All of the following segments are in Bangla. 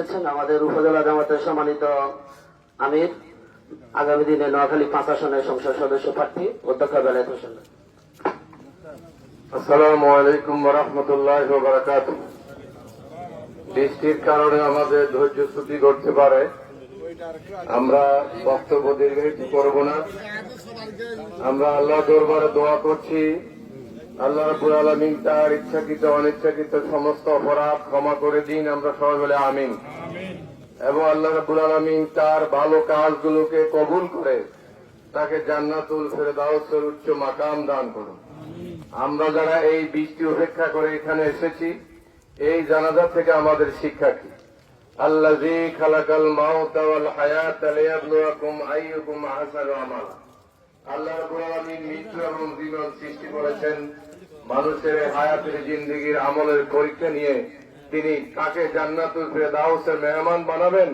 এসেছেন আমাদের উপজেলা জামাতের সম্মানিত আমির। আগামী দিনে নোয়াখালী পাঁচ আসনের সংসদ সদস্য প্রার্থী অধ্যক্ষ বেলায়েত হোসেন। আসসালামু আলাইকুম রহমতুল্লাহ বারাকাত বৃষ্টির কারণে আমাদের ধৈর্য চ্যুতি ঘটতে পারে। আমরা বক্তব্য দীর্ঘায়িত করব না। আমরা আল্লাহ দরবারে দোয়া করছি। আল্লাহ রাব্বুল আলমিন তার ইচ্ছাকৃত অনিচ্ছাকৃত সমস্ত অপরাধ ক্ষমা করে দিন আমরা সবাই বলে আমিন। এবং আল্লাহ রাব্বুল আলমিন তার ভালো কাজগুলোকে কবুল করে তাকে জান্নাতুল ফেরদাউসের উচ্চ মাকাম দান করুন। আমরা যারা এই বৃষ্টি উপেক্ষা করে এখানে এসেছি এই জানাজা থেকে আমাদের শিক্ষা কি? আল্লাহ জি খালাকাল মাউত ওয়াল হায়াত লিয়াবলুয়াকুম আইয়ুকুম আহসানু আমালা। আল্লাহ মৃত্যু এবং জীবন সৃষ্টি করেছেন। মানুষের হায়াতের জিন্দগির আমলের পরীক্ষা নিয়ে তিনি কাকে জান্নাতুল ফেরদাউসের মেহমান বানাবেন।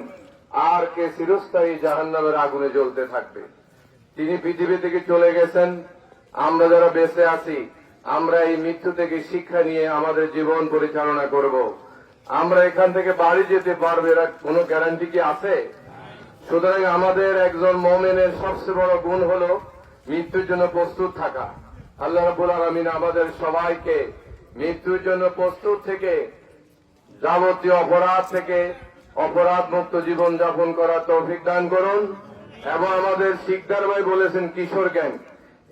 আর কে চিরস্থায়ী জাহান্নামের আগুনে জ্বলতে থাকবে। তিনি পৃথিবী থেকে চলে গেছেন। আমরা যারা বেঁচে আছি, আমরা এই মৃত্যু থেকে শিক্ষা নিয়ে আমাদের জীবন পরিচালনা করব। আমরা এখান থেকে বাড়ি যেতে পারব কোনো গ্যারান্টি কি আছে? সুতরাং আমাদের একজন মোমেনের সবচেয়ে বড় গুণ হল মৃত্যুর জন্য প্রস্তুত থাকা। আল্লাহ রাবুল আলমিন আমাদের সবাইকে মৃত্যুর জন্য প্রস্তুত থেকে যাবতীয় অপরাধ থেকে অপরাধ মুক্ত জীবন যাপন করার তৌফিক দান করুন এবং আমাদের শিকদার ভাই বলেছেন কিশোর জ্ঞান।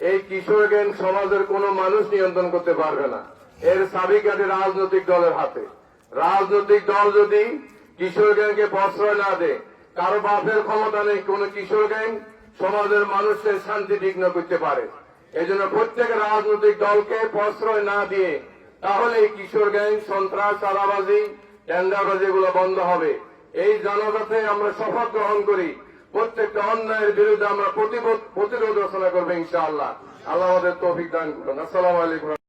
এই কিশোর জ্ঞান সমাজের কোনো মানুষ নিয়ন্ত্রণ করতে পারবে না। এর সাবিকাটি রাজনৈতিক দলের হাতে। রাজনৈতিক দল যদি কিশোর গ্যাংকে প্রশ্রয় না দেয়, কারও বাপের ক্ষমতা নেই কোন কিশোর গ্যাং সমাজের মানুষের শান্তি বিঘ্ন করতে পারে। এজন্য প্রত্যেক রাজনৈতিক দলকে প্রশ্রয় না দিয়ে তাহলে কিশোর গ্যাং, সন্ত্রাস, চাঁদাবাজি, টেন্ডারবাজি এগুলো বন্ধ হবে। এই জনতাতে আমরা শপথ গ্রহণ করি, প্রত্যেকটা অন্যায়ের বিরুদ্ধে আমরা প্রতিরোধ রচনা করব ইনশাআল্লাহ। আল্লাহ আমাদের তৌফিক দান করুন। আসসালামু আলাইকুম।